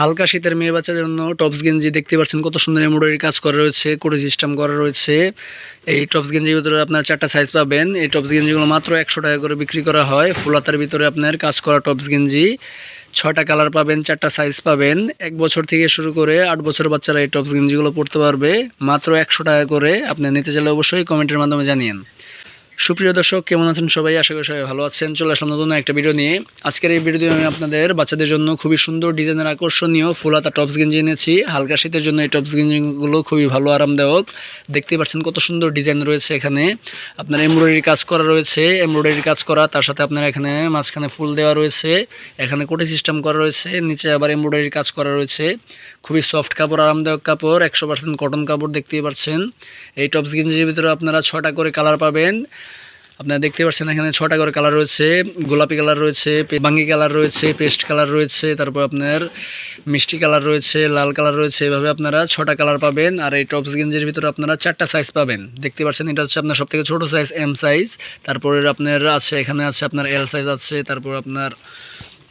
হালকা শীতের মেয়ে বাচ্চাদের জন্য টপস গেঞ্জি দেখতে পাচ্ছেন, কত সুন্দর এমব্রয়ডারি কাজ করা রয়েছে কোটি সিস্টেম করা রয়েছে। এই টপস গেঞ্জির ভিতরে আপনার চারটা সাইজ পাবেন। এই টপস গেঞ্জিগুলো মাত্র একশো টাকা করে বিক্রি করা হয়। ফুলাতার ভিতরে আপনার কাজ করা টপস গেঞ্জি। ছটা কালার পাবেন, চারটা সাইজ পাবেন। এক বছর থেকে শুরু করে আট বছর বাচ্চারা এই টপস গেঞ্জিগুলো পড়তে পারবে। মাত্র একশো টাকা করে আপনি নিতে চাইলে অবশ্যই কমেন্টের মাধ্যমে জানিয়েন। সুপ্রিয় দর্শক, কেমন আছেন সবাই? আশা করি সবাই ভালো আছেন। চলে আসলাম নতুন একটা ভিডিও নিয়ে। আজকের এই ভিডিও আমি আপনাদের বাচ্চাদের জন্য খুবই সুন্দর ডিজাইনের আকর্ষণীয় ফুলাতা টপস গেঞ্জি এনেছি। হালকা শীতের জন্য এই টপস গেঞ্জিগুলো খুবই ভালো, আরামদায়ক। দেখতে পাচ্ছেন কত সুন্দর ডিজাইন রয়েছে এখানে। আপনার এমব্রয়ডারি কাজ করা রয়েছে। এমব্রয়ডারি কাজ করা, তার সাথে আপনার এখানে মাঝখানে ফুল দেওয়া রয়েছে। এখানে কোটি সিস্টেম করা রয়েছে। নিচে আবার এমব্রয়ডারি কাজ করা রয়েছে। খুবই সফট কাপড়, আরামদায়ক কাপড়, একশো পার্সেন্ট কটন কাপড় দেখতেই পাচ্ছেন। এই টপস গেঞ্জির ভিতরে আপনারা ছটা করে কালার পাবেন। আপনারা দেখতে পাচ্ছেন এখানে ছটা করে কালার রয়েছে, গোলাপি কালার রয়েছে বাঙ্গি কালার রয়েছে, পেস্ট কালার রয়েছে, তারপর আপনার মিষ্টি কালার রয়েছে, লাল কালার রয়েছে, এভাবে আপনারা ছটা কালার পাবেন। আর এই টপস গেঞ্জের ভিতরে আপনারা চারটা সাইজ পাবেন। দেখতে পাচ্ছেন এটা হচ্ছে আপনার সবথেকে ছোটো সাইজ এম সাইজ তারপরে আপনার আছে, এখানে আছে আপনার এল সাইজ আছে, তারপর আপনার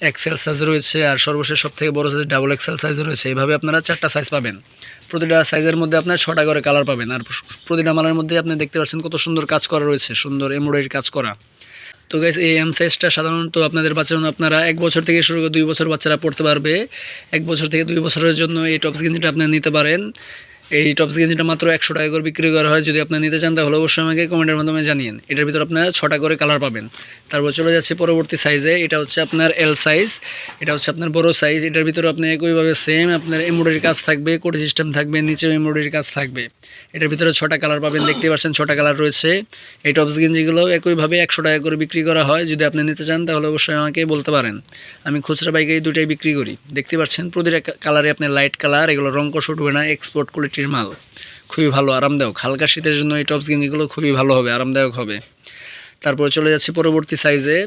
এক্সেল সাইজ রয়েছে আর সর্বশেষ সব থেকে বড় সাইজ ডাবল এক্সেল সাইজ রয়েছে। এইভাবে আপনারা চারটা সাইজ পাবেন। প্রতিটা সাইজের মধ্যে আপনার ছটা করে কালার পাবেন। আর প্রতিটা মালের মধ্যে আপনি দেখতে পাচ্ছেন কত সুন্দর কাজ করা রয়েছে, সুন্দর এমব্রয়ডারি কাজ করা। তো গাইস এই এম সাইজটা সাধারণত আপনাদের বাচ্চার জন্য আপনারা এক বছর থেকে শুরু করে দুই বছর বাচ্চারা পড়তে পারবে। এক বছর থেকে দুই বছরের জন্য এই টপস গেঞ্জিটা আপনি নিতে পারেন। এই টপস গেঞ্জিটা মাত্র একশো টাকা করে বিক্রি করা হয়, যদি আপনি নিতে চান, তাহলে অবশ্যই আমাকে কমেন্টের মাধ্যমে জানিয়েন। এটার ভিতর আপনারা ছটা করে কালার পাবেন। তারপর চলে যাচ্ছে পরবর্তী সাইজে এটা হচ্ছে আপনার এল সাইজ এটা হচ্ছে আপনার বড় সাইজ এটার ভিতরে আপনি একইভাবে সেম আপনার এমব্রয়ডারি কাজ থাকবে কোটি সিস্টেম থাকবে, নিচেও এমব্রয়ডারি কাজ থাকবে। এটার ভিতরে ছটা কালার পাবেন দেখতে পাচ্ছেন ছটা কালার রয়েছে। এই টপস গেঞ্জিগুলো একইভাবে একশো টাকা করে বিক্রি করা হয়, যদি আপনি নিতে চান, তাহলে অবশ্যই আমাকে বলতে পারেন। আমি খুচরা এই দুটাই বিক্রি করি। দেখতে পাচ্ছেন প্রতিটা কালারে আপনার লাইট কালার এগুলো রং কষ উঠবে না এক্সপোর্ট কোয়ালিটির মাল। খুবই ভালো, আরামদায়ক। হালকা শীতের জন্য এই টপস গেঞ্জিগুলো খুবই ভালো হবে, আরামদায়ক হবে। তারপরে চলে যাচ্ছি পরবর্তী সাইজে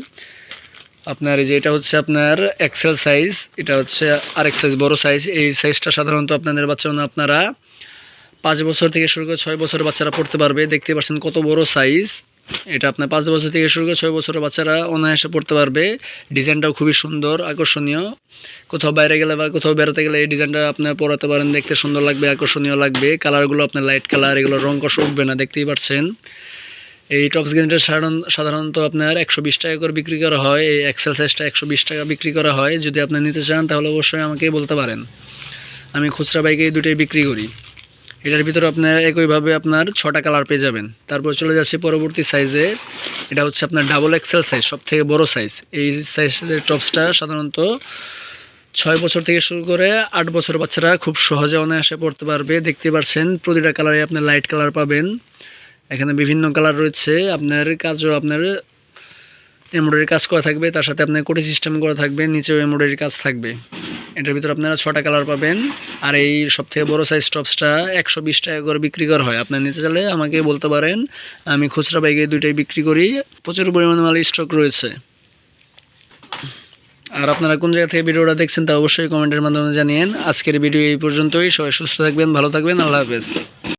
আপনার এই যে এটা হচ্ছে আপনার এক্সেল সাইজ এটা হচ্ছে আর এক সাইজ বড়ো সাইজ এই সাইজটা সাধারণত আপনাদের বাচ্চা জন্য আপনারা পাঁচ বছর থেকে শুরু করে ছয় বছরের বাচ্চারা পড়তে পারবে। দেখতে পাচ্ছেন কত বড় সাইজ এটা আপনার পাঁচ বছর থেকে শুরু করে ছয় বছরের বাচ্চারা অনায়াসে পড়তে পারবে। ডিজাইনটাও খুবই সুন্দর, আকর্ষণীয়। কোথাও বাইরে গেলে বা কোথাও বেরোতে গেলে এই ডিজাইনটা আপনার পরাতে পারেন, দেখতে সুন্দর লাগবে, আকর্ষণীয় লাগবে। কালারগুলো আপনার লাইট কালার এগুলো রং কষ উঠবে না, দেখতেই পাচ্ছেন এই টপস গেঞ্জিটা সাধারণ সাধারণত আপনার একশো বিশ টাকা করে বিক্রি করা হয়, এই এক্সেল সাইজটা একশো বিশ টাকা বিক্রি করা হয়। যদি আপনি নিতে চান, তাহলে অবশ্যই আমাকে বলতে পারেন। আমি খুচরা বাইকে দুটোই বিক্রি করি। এটার ভিতরে আপনার একইভাবে আপনার ছটা কালার পেয়ে যাবেন। তারপর চলে যাচ্ছে পরবর্তী সাইজে এটা হচ্ছে আপনার ডাবল এক্সেল সাইজ সব থেকে বড়ো সাইজ এই সাইজের টপসটা সাধারণত ছয় বছর থেকে শুরু করে আট বছর বাচ্চারা খুব সহজে অনায়াসে পড়তে পারবে। দেখতে পাচ্ছেন, প্রতিটা কালারে আপনার লাইট কালার পাবেন। এখানে বিভিন্ন কালার রয়েছে। আপনার কাজও আপনার এমব্রয়ডারি কাজ করা থাকবে, তার সাথে আপনার কোটি সিস্টেম করা থাকবে, নিচেও এমব্রয়ডারি কাজ থাকবে। এটার ভিতরে আপনারা ছটা কালার পাবেন। আর এই সবথেকে বড় সাইজ টপসটা একশো বিশ টাকা করে বিক্রি করা হয়। আপনার নিতে চাইলে আমাকে বলতে পারেন, আমি খুচরা বাইকে দুইটাই বিক্রি করি। প্রচুর পরিমাণে মাল স্টক রয়েছে। আর আপনারা কোন জায়গা থেকে ভিডিওটা দেখছেন তা অবশ্যই কমেন্টের মাধ্যমে জানিয়েন। আজকের ভিডিও এই পর্যন্তই। সবাই সুস্থ থাকবেন, ভালো থাকবেন। আল্লাহ হাফেজ।